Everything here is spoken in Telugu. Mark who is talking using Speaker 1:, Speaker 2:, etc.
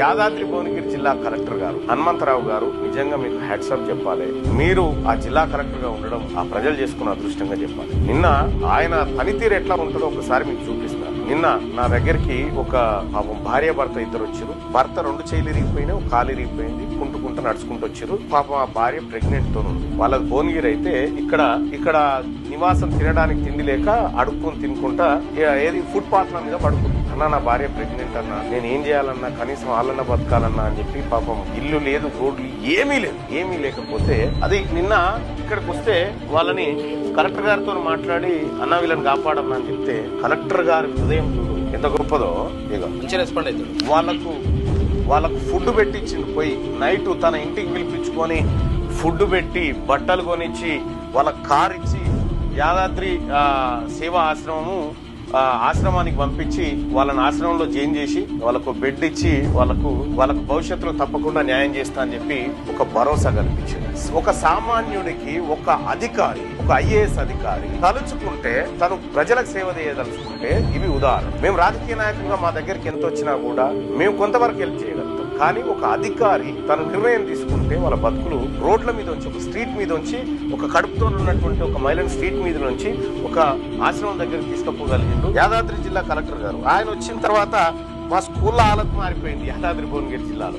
Speaker 1: యాదాద్రి భువనగిరి జిల్లా కలెక్టర్ గారు హనుమంతరావు గారు నిజంగా మీకు హ్యాట్సప్ చెప్పాలి. మీరు ఆ జిల్లా కలెక్టర్గా ఉండడం ఆ ప్రజలు చేసుకున్న అదృష్టంగా చెప్పాలి. నిన్న ఆయన పనితీరు ఎట్లా ఉంటుందో ఒకసారి మీకు చూపిస్తాను నిన్న నా దగ్గరికి ఒక పాపం భార్య భర్త ఇద్దరు వచ్చారు. భర్త రెండు చేతులు ఇరిగిపోయినాయి ఒక కాలు ఇరిగిపోయింది. కుంటుకుంటూ నడుచుకుంటూ వచ్చారు. పాపం ఆ భార్య ప్రెగ్నెంట్తో ఉంది. వాళ్ళ భువనగిరి అయితే ఇక్కడ ఇక్కడ నివాసం తినడానికి తిండి లేక అడుక్కుని తినుకుంటా ఏది ఫుట్ పాత్ మీద పడుకుంటుంది అన్న నా భార్య ప్రెగ్నెంట్ అన్న నేను ఏం చేయాలన్నా కనీసం వాళ్ళన్న బతకాలన్నా అని చెప్పి పాపం ఇల్లు లేదు రోడ్లు ఏమీ లేదు ఏమీ లేకపోతే అది నిన్న ఇక్కడికి వస్తే వాళ్ళని కలెక్టర్ గారితో మాట్లాడి అన్న వీళ్ళని కాపాడన్నా అని చెప్తే కలెక్టర్ గారి హృదయం చూడు ఎంత గొప్పదో.
Speaker 2: మంచి రెస్పాండ్ అవుతాడు
Speaker 1: వాళ్ళకు వాళ్ళకు ఫుడ్ పెట్టించింది పోయి నైట్ తన ఇంటికి పిలిపించుకొని ఫుడ్ పెట్టి బట్టలు కొనిచ్చి వాళ్ళ కార్ ఇచ్చి యాదాద్రి సేవా ఆశ్రమము ఆశ్రమానికి పంపించి వాళ్ళని ఆశ్రమంలో జాయిన్ చేసి వాళ్ళకు బెడ్ ఇచ్చి వాళ్ళకు వాళ్ళకు భవిష్యత్తులో తప్పకుండా న్యాయం చేస్తా అని చెప్పి ఒక భరోసా కల్పించింది. ఒక సామాన్యుడికి ఒక అధికారి ఒక ఐఏఎస్ అధికారి తలుచుకుంటే తను ప్రజలకు సేవ చేయదలుచుకుంటే ఇవి ఉదాహరణ మేము రాజకీయ నాయకులుగా మా దగ్గరికి ఎంత వచ్చినా కూడా మేము కొంతవరకు హెల్ప్ చేయగలం. కానీ ఒక అధికారి తన నిర్ణయం తీసుకుంటే వాళ్ళ బతుకులు రోడ్ల మీద ఉంచి ఒక స్ట్రీట్ మీద ఉంచి ఒక కడుపుతో ఉన్నటువంటి ఒక మహిళను స్ట్రీట్ మీద నుంచి ఒక ఆశ్రమం దగ్గర తీసుకుపోగలిగిండు. యాదాద్రి జిల్లా కలెక్టర్ గారు. ఆయన వచ్చిన తర్వాత మా స్కూల్లో ఆలత్ మారిపోయింది యాదాద్రి భువనగిరి జిల్లాలో.